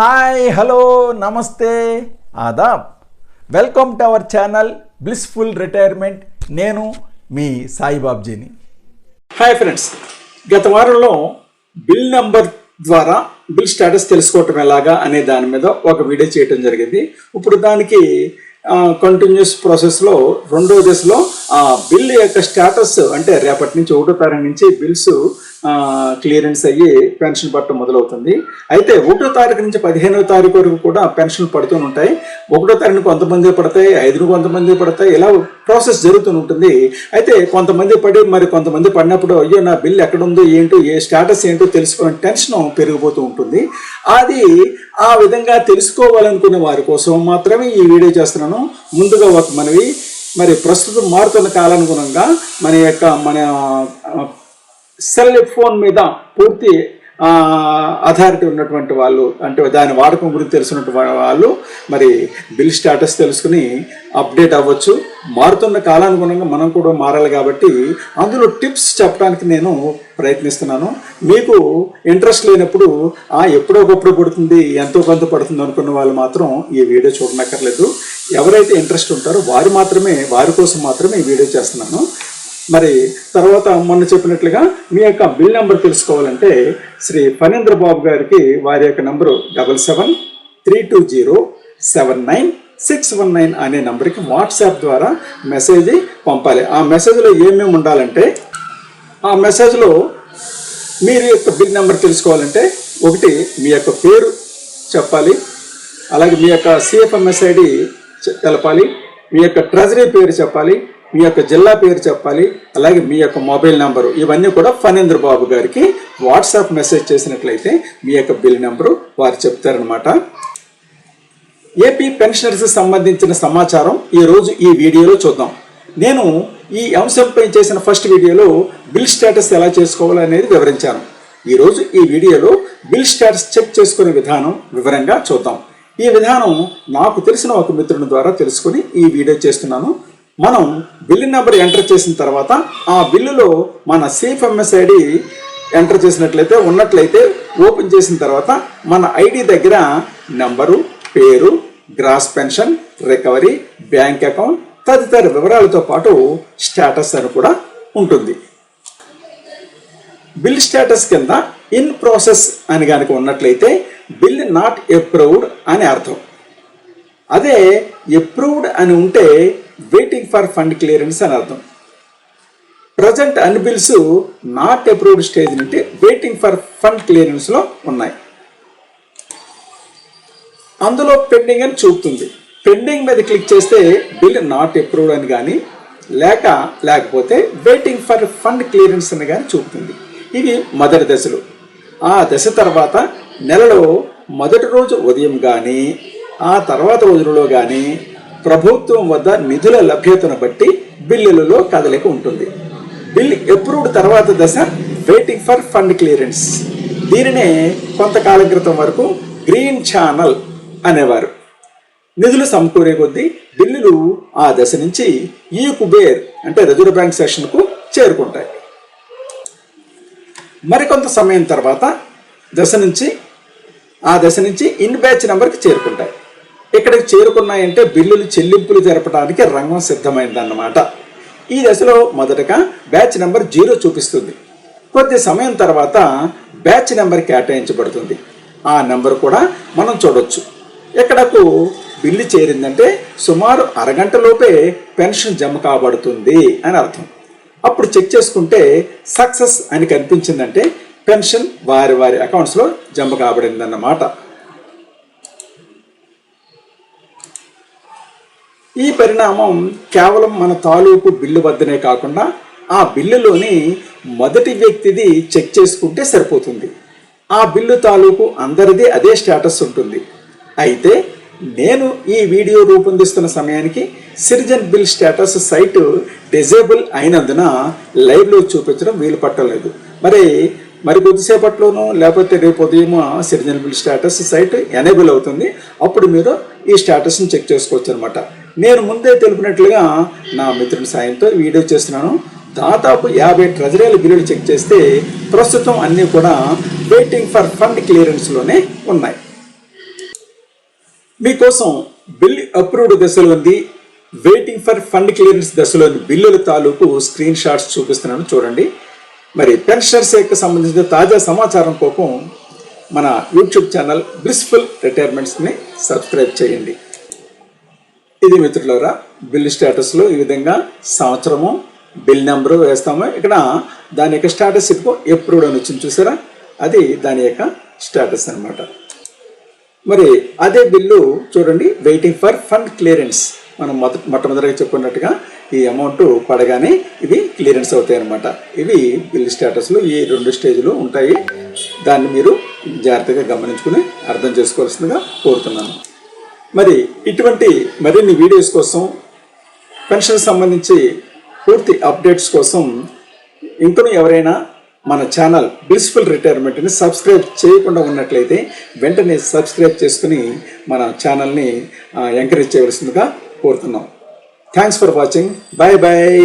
Hi hello నమస్తే. Aadab. Welcome to our channel blissful retirement. నేను మీ సాయిబాబ్జీని. Hi friends. గత వారంలో బిల్ నెంబర్ ద్వారా బిల్ స్టేటస్ తెలుసుకోవటం ఎలాగా అనే దాని మీద ఒక వీడియో చేయటం జరిగింది. ఇప్పుడు దానికి కంటిన్యూస్ ప్రాసెస్లో రెండో దశలో ఆ బిల్ యొక్క స్టేటస్ అంటే రేపటి నుంచి ఒకటో తారీఖు నుంచి బిల్స్ క్లియరెన్స్ అయ్యి పెన్షన్ పట్టడం మొదలవుతుంది. అయితే ఒకటో తారీఖు నుంచి పదిహేనో తారీఖు వరకు కూడా పెన్షన్ పడుతూ ఉంటాయి. ఒకటో తారీఖు కొంతమంది పడతాయి ఐదును కొంతమంది పడతాయి ఇలా ప్రాసెస్ జరుగుతూ ఉంటుంది. అయితే కొంతమంది పడి మరి కొంతమంది పడినప్పుడు అయ్యో నా బిల్ ఎక్కడ ఉందో ఏంటో ఏ స్టేటస్ ఏంటో తెలుసుకునే టెన్షన్ పెరిగిపోతూ ఉంటుంది. అది ఆ విధంగా తెలుసుకోవాలనుకునే వారి కోసం మాత్రమే ఈ వీడియో చేస్తున్నాను. ముందుగా ఒక మనవి మరి ప్రస్తుతం మారుతున్న కాలానుగుణంగా మన యొక్క మన సెల్ ఫోన్ మీద పూర్తి అథారిటీ ఉన్నటువంటి వాళ్ళు అంటే దాని వాడకం గురించి తెలిసినటువంటి వాళ్ళు మరి బిల్ స్టేటస్ తెలుసుకుని అప్డేట్ అవ్వచ్చు. మారుతున్న కాలానుగుణంగా మనం కూడా మారాలి కాబట్టి అందులో టిప్స్ చెప్పడానికి నేను ప్రయత్నిస్తున్నాను. మీకు ఇంట్రెస్ట్ లేనప్పుడు ఆ ఎప్పుడో ఒకప్పుడు పడుతుంది ఎంతో కొంత పడుతుంది అనుకున్న వాళ్ళు మాత్రం ఈ వీడియో చూడనక్కర్లేదు. ఎవరైతే ఇంట్రెస్ట్ ఉంటారో వారు మాత్రమే వారి కోసం మాత్రమే ఈ వీడియో చేస్తున్నాను. మరి తర్వాత మొన్న చెప్పినట్లుగా మీ యొక్క బిల్ నెంబర్ తెలుసుకోవాలంటే శ్రీ ఫణేంద్ర బాబు గారికి వారి యొక్క number double seven three two zero seven nine six one nine అనే నంబర్కి వాట్సాప్ ద్వారా మెసేజ్ పంపాలి. ఆ మెసేజ్లో ఏమేమి ఉండాలంటే ఆ మెసేజ్లో మీరు యొక్క బిల్ నెంబర్ తెలుసుకోవాలంటే ఒకటి మీ యొక్క పేరు చెప్పాలి. అలాగే మీ యొక్క సిఎఫ్ఎంఎస్ ఐడి తెలపాలి. మీ యొక్క ట్రెజరీ పేరు చెప్పాలి. మీ యొక్క జిల్లా పేరు చెప్పాలి అలాగే మీ యొక్క మొబైల్ నెంబరు ఇవన్నీ కూడా ఫణేంద్ర బాబు గారికి వాట్సాప్ మెసేజ్ చేసినట్లయితే మీ యొక్క బిల్ నెంబరు వారు చెప్తారనమాట ఏపీ పెన్షనర్స్ సంబంధించిన సమాచారం ఈరోజు ఈ వీడియోలో చూద్దాం. నేను ఈ అంశంపై చేసిన ఫస్ట్ వీడియోలో బిల్ స్టేటస్ ఎలా చేసుకోవాలనేది వివరించాను. ఈరోజు ఈ వీడియోలో బిల్ స్టేటస్ చెక్ చేసుకునే విధానం వివరంగా చూద్దాం. ఈ విధానం నాకు తెలిసిన ఒక మిత్రుని ద్వారా తెలుసుకుని ఈ వీడియో చేస్తున్నాను. మనం బిల్లు నెంబర్ ఎంటర్ చేసిన తర్వాత ఆ బిల్లులో మన సిఎఫ్ఎంఎస్ ఐడి ఎంటర్ చేసినట్లయితే ఉన్నట్లయితే ఓపెన్ చేసిన తర్వాత మన ఐడి దగ్గర నంబరు పేరు gross pension recovery bank account తదితర వివరాలతో పాటు స్టేటస్ అని కూడా ఉంటుంది. బిల్ స్టేటస్ కింద ఇన్ ప్రాసెస్ అని కనుక ఉన్నట్లయితే బిల్ నాట్ అప్రూవ్డ్ అని అర్థం. అదే అప్రూవ్డ్ అని ఉంటే వెయిటింగ్ ఫర్ ఫండ్ క్లియరెన్స్ అని అర్థం. ప్రజెంట్ అన్ని బిల్స్ నాట్ అప్రూవ్డ్ స్టేజ్ నుండి వెయిటింగ్ ఫర్ ఫండ్ క్లియరెన్స్లో ఉన్నాయి. అందులో పెండింగ్ అని చూపుతుంది. పెండింగ్ మీద క్లిక్ చేస్తే బిల్ నాట్ అప్రూవ్డ్ అని కానీ లేక లేకపోతే వెయిటింగ్ ఫర్ ఫండ్ క్లియరెన్స్ అని కానీ చూపుతుంది. ఇవి మొదటి దశలు. ఆ దశ తర్వాత నెలలో మొదటి రోజు ఉదయం కానీ ఆ తర్వాత రోజులలో కానీ ప్రభుత్వం వద్ద నిధుల లభ్యతను బట్టి బిల్లులలో కదలిక ఉంటుంది. బిల్ అప్రూవ్డ్ తర్వాత దశ వెయిటింగ్ ఫర్ ఫండ్ క్లియరెన్స్ దీనినే కొంతకాలం క్రితం వరకు గ్రీన్ ఛానల్ అనేవారు. నిధులు సమకూరే కొద్దీ బిల్లులు ఆ దశ నుంచి ఈ కుబేర్ అంటే రిజర్వ్ బ్యాంక్ సెషన్కు చేరుకుంటాయి. మరికొంత సమయం తర్వాత దశ నుంచి ఆ దశ నుంచి ఇన్ బ్యాచ్ నెంబర్కి చేరుకుంటాయి. ఇక్కడికి చేరుకున్నాయంటే బిల్లులు చెల్లింపులు జరపడానికి రంగం సిద్ధమైందన్నమాట. ఈ దశలో మొదటగా బ్యాచ్ నెంబర్ జీరో చూపిస్తుంది. కొద్ది సమయం తర్వాత బ్యాచ్ నెంబర్ కేటాయించబడుతుంది. ఆ నెంబర్ కూడా మనం చూడొచ్చు. ఇక్కడకు బిల్లు చేరిందంటే సుమారు అరగంటలోపే పెన్షన్ జమ కాబడుతుంది అని అర్థం. అప్పుడు చెక్ చేసుకుంటే సక్సెస్ అని కనిపించిందంటే పెన్షన్ వారి వారి అకౌంట్స్లో జమ కాబడిందన్నమాట. ఈ పరిణామం కేవలం మన తాలూకు బిల్లు వద్దనే కాకుండా ఆ బిల్లులోని మొదటి వ్యక్తిది చెక్ చేసుకుంటే సరిపోతుంది. ఆ బిల్లు తాలూకు అందరిది అదే స్టేటస్ ఉంటుంది. అయితే నేను ఈ వీడియో రూపొందిస్తున్న సమయానికి citizen bill status site disable అయినందున లైవ్లో చూపించడం వీలు పట్టలేదు. మరి మరి కొద్దిసేపట్లోనూ లేకపోతే రేపు ఉదయం citizen bill status site enable అవుతుంది. అప్పుడు మీరు ఈ స్టేటస్ని చెక్ చేసుకోవచ్చు అనమాట నేను ముందే తెలిపినట్లుగా నా మిత్రుని సాయంతో వీడియో చేస్తున్నాను. దాదాపు యాభై ట్రెజరీల బిల్లులు చెక్ చేస్తే ప్రస్తుతం అన్నీ కూడా వెయిటింగ్ ఫర్ ఫండ్ క్లియరెన్స్లోనే ఉన్నాయి. మీకోసం బిల్ అప్రూవ్డ్ దశలో ఉంది. వెయిటింగ్ ఫర్ ఫండ్ క్లియరెన్స్ దశలోని బిల్లుల తాలూకు స్క్రీన్ షాట్స్ చూపిస్తున్నాను చూడండి. మరి పెన్షనర్స్ యొక్క సంబంధించిన తాజా సమాచారం కోసం మన యూట్యూబ్ ఛానల్ బ్లిస్ఫుల్ రిటైర్మెంట్స్ని సబ్స్క్రైబ్ చేయండి. ఇది మిత్రులరా బిల్ స్టేటస్లో ఈ విధంగా సంవత్సరము బిల్ నెంబరు వేస్తాము. ఇక్కడ దాని యొక్క స్టేటస్ ఇదిగో ఎప్రూవ్డ్ అని వచ్చింది చూసారా? అది దాని యొక్క స్టేటస్ అన్నమాట. మరి అదే బిల్లు చూడండి వెయిటింగ్ ఫర్ ఫండ్ క్లియరెన్స్ మనం మొద మొట్టమొదటిగా చెప్పుకున్నట్టుగా ఈ అమౌంట్ పడగానే ఇవి క్లియరెన్స్ అవుతాయి అన్నమాట ఇవి బిల్ స్టేటస్లో ఈ రెండు స్టేజ్లు ఉంటాయి. దాన్ని మీరు జాగ్రత్తగా గమనించుకుని అర్థం చేసుకోవాల్సిందిగా కోరుతున్నాను. మరి ఇటువంటి మరిన్ని వీడియోస్ కోసం పెన్షన్ సంబంధించి పూర్తి అప్డేట్స్ కోసం ఇంకను ఎవరైనా మన ఛానల్ బ్లిస్ఫుల్ రిటైర్మెంట్ని సబ్స్క్రైబ్ చేయకుండా ఉన్నట్లయితే వెంటనే సబ్స్క్రైబ్ చేసుకుని మన ఛానల్ని ఎంకరేజ్ చేయవలసిందిగా కోరుతున్నాం. Thanks for watching bye bye